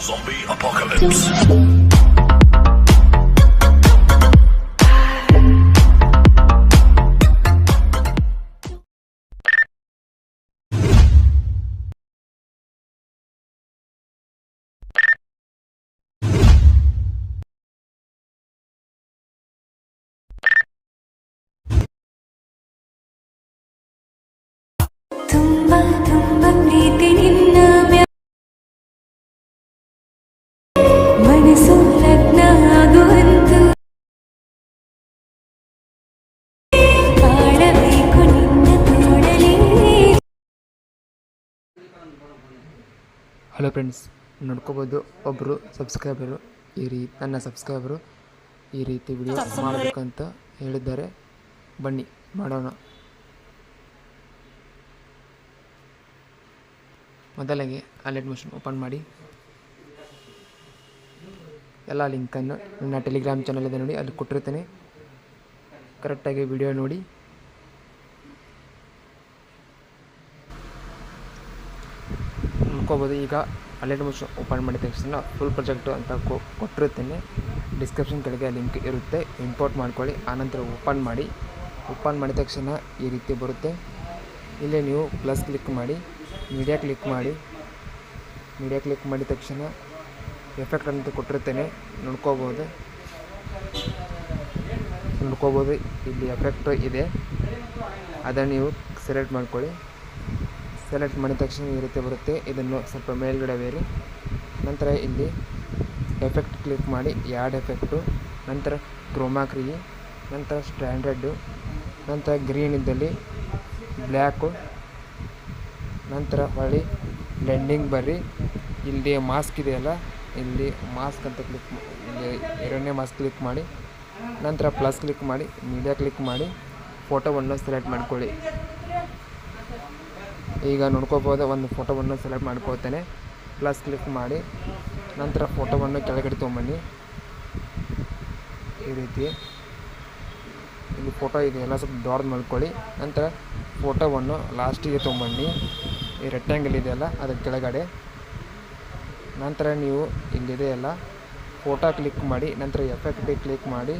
Zombie apocalypse. Hello friends ನೋಡ್ಕೋಬೋದು. ಒಬ್ಬರು subscriber ಈ ರೀ ನನ್ನ ಸಬ್ಸ್ಕ್ರೈಬರು ಈ ರೀತಿ ವಿಡಿಯೋ ಮಾಡಬೇಕಂತ ಹೇಳಿದ್ದಾರೆ. ಬನ್ನಿ ಮಾಡೋಣ. ಮೊದಲಿಗೆ ಅಲೆಟ್ ಮೋಷನ್ ಓಪನ್ ಮಾಡಿ. ಎಲ್ಲ ಲಿಂಕನ್ನು ನನ್ನ ಟೆಲಿಗ್ರಾಮ್ ಚಾನಲ್ ಇದೆ ನೋಡಿ ಅಲ್ಲಿ ಕೊಟ್ಟಿರ್ತೇನೆ. ಕರೆಕ್ಟಾಗಿ ವಿಡಿಯೋ ನೋಡಿ. ನೋಡ್ಕೋಬೋದು ಈಗ ಅಲೆಟ್ ಮೋಷನ್ ಓಪನ್ ಮಾಡಿದ ತಕ್ಷಣ ಫುಲ್ ಪ್ರೊಜೆಕ್ಟು ಅಂತ ಕೊಟ್ಟಿರ್ತೀನಿ. ಡಿಸ್ಕ್ರಿಪ್ಷನ್ ಕೆಳಗೆ ಲಿಂಕ್ ಇರುತ್ತೆ. ಇಂಪೋರ್ಟ್ ಮಾಡ್ಕೊಳ್ಳಿ. ಆನಂತರ ಓಪನ್ ಮಾಡಿ. ಓಪನ್ ಮಾಡಿದ ತಕ್ಷಣ ಈ ರೀತಿ ಬರುತ್ತೆ. ಇಲ್ಲೇ ನೀವು ಪ್ಲಸ್ ಕ್ಲಿಕ್ ಮಾಡಿ ಮೀಡಿಯಾ ಕ್ಲಿಕ್ ಮಾಡಿ. ಮೀಡಿಯಾ ಕ್ಲಿಕ್ ಮಾಡಿದ ತಕ್ಷಣ ಎಫೆಕ್ಟ್ ಅಂತ ಕೊಟ್ಟಿರ್ತೇನೆ. ನೋಡ್ಕೋಬೋದು. ನೋಡ್ಕೋಬೋದು. ಇಲ್ಲಿ ಎಫೆಕ್ಟ್ ಇದೆ. ಅದನ್ನು ನೀವು ಸೆಲೆಕ್ಟ್ ಮಾಡ್ಕೊಳ್ಳಿ. ಸೆಲೆಕ್ಟ್ ಮಾಡಿದ ತಕ್ಷಣ ಈ ರೀತಿ ಬರುತ್ತೆ. ಇದನ್ನು ಸ್ವಲ್ಪ ಮೇಲ್ಗಡೆ ಬೇರಿ. ನಂತರ ಇಲ್ಲಿ ಎಫೆಕ್ಟ್ ಕ್ಲಿಕ್ ಮಾಡಿ ಯಾಡ್ ಎಫೆಕ್ಟು ನಂತರ ಕ್ರೋಮಾಕ್ರಿ ನಂತರ ಸ್ಟ್ಯಾಂಡರ್ಡು ನಂತರ ಗ್ರೀನ್ ಇದ್ದಲ್ಲಿ ಬ್ಲ್ಯಾಕು ನಂತರ ಹೊಳಿ ಬ್ಲೆಂಡಿಂಗ್ ಬರ್ರಿ. ಇಲ್ಲಿ ಮಾಸ್ಕ್ ಇದೆಯಲ್ಲ, ಇಲ್ಲಿ ಮಾಸ್ಕ್ ಅಂತ ಕ್ಲಿಕ್ ಇಲ್ಲಿ ಎರಡನೇ ಮಾಸ್ಕ್ ಕ್ಲಿಕ್ ಮಾಡಿ. ನಂತರ ಪ್ಲಸ್ ಕ್ಲಿಕ್ ಮಾಡಿ ಮೀಡಿಯಾ ಕ್ಲಿಕ್ ಮಾಡಿ ಫೋಟೋವನ್ನು ಸೆಲೆಕ್ಟ್ ಮಾಡ್ಕೊಳ್ಳಿ. ಈಗ ನೋಡ್ಕೋಬೋದು, ಒಂದು ಫೋಟೋವನ್ನು ಸೆಲೆಕ್ಟ್ ಮಾಡ್ಕೊಳ್ತೇನೆ ಪ್ಲಸ್ ಕ್ಲಿಕ್ ಮಾಡಿ, ನಂತರ ಫೋಟೋವನ್ನು ಕೆಳಗಡೆ ತೊಗೊಂಬನ್ನಿ. ಈ ರೀತಿ. ಇಲ್ಲಿ ಫೋಟೋ ಇದೆ, ಎಲ್ಲ ಸ್ವಲ್ಪ ದೊಡ್ಡದು ಮಾಡ್ಕೊಳ್ಳಿ. ನಂತರ ಫೋಟೋವನ್ನು ಲಾಸ್ಟಿಗೆ ತೊಗೊಂಬನ್ನಿ. ಈ ರೆಕ್ಟ್ಯಾಂಗಲ್ ಇದೆಯಲ್ಲ ಅದರ ಕೆಳಗಡೆ. ನಂತರ ನೀವು ಇಲ್ಲಿದೆ ಅಲ್ಲ ಫೋಟೋ ಕ್ಲಿಕ್ ಮಾಡಿ, ನಂತರ ಎಫೆಕ್ಟ್ ಕ್ಲಿಕ್ ಮಾಡಿ.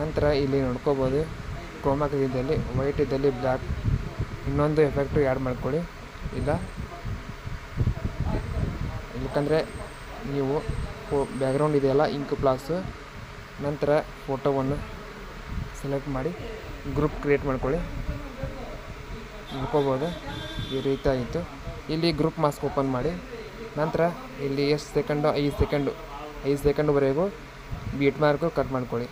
ನಂತರ ಇಲ್ಲಿ ನೋಡ್ಕೋಬೋದು ಕ್ರೋಮಾಕ್ ಇದ್ದಲ್ಲಿ ವೈಟ್ ಇದ್ದಲ್ಲಿ ಬ್ಲ್ಯಾಕ್ ಇನ್ನೊಂದು ಎಫೆಕ್ಟು ಆ್ಯಡ್ ಮಾಡ್ಕೊಳ್ಳಿ. ಇಲ್ಲ ಯಾಕಂದರೆ ನೀವು ಫೋ ಬ್ಯಾಕ್ಗ್ರೌಂಡ್ ಇದೆಯಲ್ಲ ಇಂಕ್ ಪ್ಲಾಸು ನಂತರ ಫೋಟೋವನ್ನು ಸೆಲೆಕ್ಟ್ ಮಾಡಿ ಗ್ರೂಪ್ ಕ್ರಿಯೇಟ್ ಮಾಡ್ಕೊಳ್ಳಿ. ನೋಡ್ಕೋಬೋದು ಈ ರೀತಿ ಆಯಿತು. ಇಲ್ಲಿ ಗ್ರೂಪ್ ಮಾಸ್ಕ್ ಓಪನ್ ಮಾಡಿ. ನಂತರ ಇಲ್ಲಿ ಎಷ್ಟು ಸೆಕೆಂಡು ಐದು ಸೆಕೆಂಡು ಐದು ಸೆಕೆಂಡ್ವರೆಗೂ ಬೀಟ್ ಮಾರ್ಕು ಕಟ್ ಮಾಡ್ಕೊಳ್ಳಿ.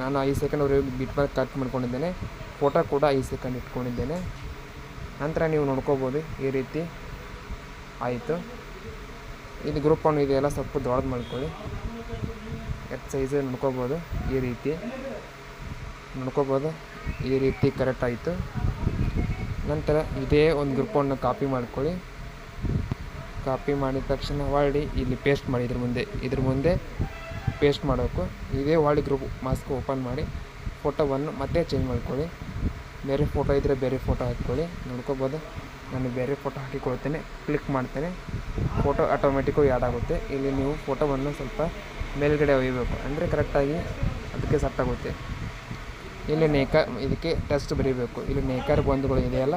ನಾನು ಐದು ಸೆಕೆಂಡ್ವರೆಗೂ ಬಿಟ್ ಮಾರ್ಕ್ ಕಟ್ ಮಾಡ್ಕೊಂಡಿದ್ದೇನೆ. ಫೋಟೋ ಕೂಡ ಐದು ಸೆಕೆಂಡ್ ಇಟ್ಕೊಂಡಿದ್ದೇನೆ. ನಂತರ ನೀವು ನೋಡ್ಕೋಬೋದು ಈ ರೀತಿ ಆಯಿತು. ಇದು ಗ್ರೂಪ್ ಒನ್ ಇದೆಲ್ಲ ಸ್ವಲ್ಪ ದೊಡ್ಡದು ಮಾಡ್ಕೊಳ್ಳಿ. ಎಕ್ಸ್ ಸೈಜ್ ನೋಡ್ಕೋಬೋದು ಈ ರೀತಿ. ನೋಡ್ಕೋಬೋದು ಈ ರೀತಿ ಕರೆಕ್ಟ್ ಆಯಿತು. ನಂತರ ಇದೇ ಒಂದು ಗ್ರೂಪನ್ನು ಕಾಪಿ ಮಾಡ್ಕೊಳ್ಳಿ. ಕಾಪಿ ಮಾಡಿದ ತಕ್ಷಣ ಹೊರಡಿ ಇಲ್ಲಿ ಪೇಸ್ಟ್ ಮಾಡಿ, ಇದ್ರ ಮುಂದೆ. ಇದ್ರ ಮುಂದೆ ಪೇಸ್ಟ್ ಮಾಡಬೇಕು ಇದೇ ವಾಲ್ಡ್ ಗ್ರೂಪ್ ಮಾಸ್ಕ್ ಓಪನ್ ಮಾಡಿ ಫೋಟೋವನ್ನು ಮತ್ತೆ ಚೇಂಜ್ ಮಾಡ್ಕೊಳ್ಳಿ. ಬೇರೆ ಫೋಟೋ ಇದ್ದರೆ ಬೇರೆ ಫೋಟೋ ಹಾಕ್ಕೊಳ್ಳಿ. ನೋಡ್ಕೋಬೋದು. ನಾನು ಬೇರೆ ಫೋಟೋ ಹಾಕಿಕೊಳ್ತೇನೆ. ಕ್ಲಿಕ್ ಮಾಡ್ತೇನೆ. ಫೋಟೋ ಆಟೋಮೆಟಿಕ್ಕಾಗಿ ಆ್ಯಡ್ ಆಗುತ್ತೆ. ಇಲ್ಲಿ ನೀವು ಫೋಟೋವನ್ನು ಸ್ವಲ್ಪ ಮೇಲ್ಗಡೆ ಒಯ್ಯಬೇಕು ಅಂದರೆ ಕರೆಕ್ಟಾಗಿ ಅದಕ್ಕೆ ಸೆಟ್ ಆಗುತ್ತೆ. ಇಲ್ಲಿ ನೇಕ ಇದಕ್ಕೆ ಟೆಸ್ಟ್ ಬರೀಬೇಕು. ಇಲ್ಲಿ ನೇಕಾರ ಬಂಧುಗಳು ಇದೆಯಲ್ಲ,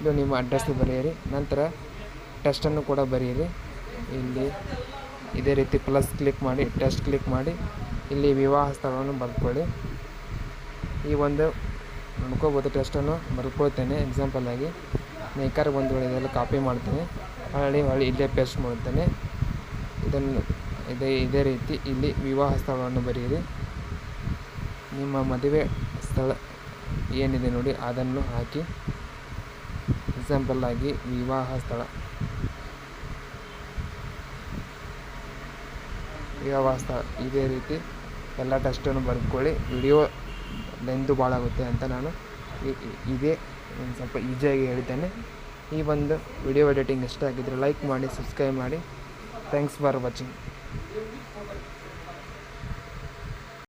ಇದು ನಿಮ್ಮ ಅಡ್ರೆಸ್ ಬರೆಯಿರಿ. ನಂತರ ಟೆಸ್ಟನ್ನು ಕೂಡ ಬರೆಯಿರಿ. ಇಲ್ಲಿ ಇದೇ ರೀತಿ ಪ್ಲಸ್ ಕ್ಲಿಕ್ ಮಾಡಿ ಟೆಸ್ಟ್ ಕ್ಲಿಕ್ ಮಾಡಿ, ಇಲ್ಲಿ ವಿವಾಹ ಸ್ಥಳವನ್ನು ಬರ್ಕೊಳ್ಳಿ ಈ ಒಂದು ನೋಡ್ಕೋಬೋದು ಟೆಸ್ಟನ್ನು ಬರ್ಕೊಳ್ತೇನೆ ಎಕ್ಸಾಂಪಲ್ ಆಗಿ ನೇಕಾರ ಬಂದು ಇದೆಲ್ಲ ಕಾಪಿ ಮಾಡ್ತೇನೆ. ಹೊಳ್ಳಿ ಹೊಳ್ಳಿ, ಇಲ್ಲೇ ಪೇಸ್ಟ್ ಮಾಡ್ತೇನೆ. ಇದನ್ನು, ಇದೇ ಇದೇ ರೀತಿ ಇಲ್ಲಿ ವಿವಾಹ ಸ್ಥಳವನ್ನು ಬರೆಯಿರಿ. ನಿಮ್ಮ ಮದುವೆ ಸ್ಥಳ ಏನಿದೆ ನೋಡಿ, ಅದನ್ನು ಹಾಕಿ. ಎಕ್ಸಾಂಪಲ್ ಆಗಿ, ವಿವಾಹ ಸ್ಥಳ. ಸ್ಥಳ ಇದೇ ರೀತಿ ಎಲ್ಲ ಟೆಸ್ಟನ್ನು ಬರ್ಕೊಳ್ಳಿ. ವಿಡಿಯೋ ಲೆಂತು ಭಾಳ ಆಗುತ್ತೆ ಅಂತ ನಾನು ಇದೇ ಒಂದು ಸ್ವಲ್ಪ ಈಜಿಯಾಗಿ ಹೇಳ್ತೇನೆ. ಈ ಒಂದು ವಿಡಿಯೋ ಎಡಿಟಿಂಗ್ ಇಷ್ಟ ಆಗಿದ್ದರೆ ಲೈಕ್ ಮಾಡಿ, ಸಬ್ಸ್ಕ್ರೈಬ್ ಮಾಡಿ. Thanks for watching.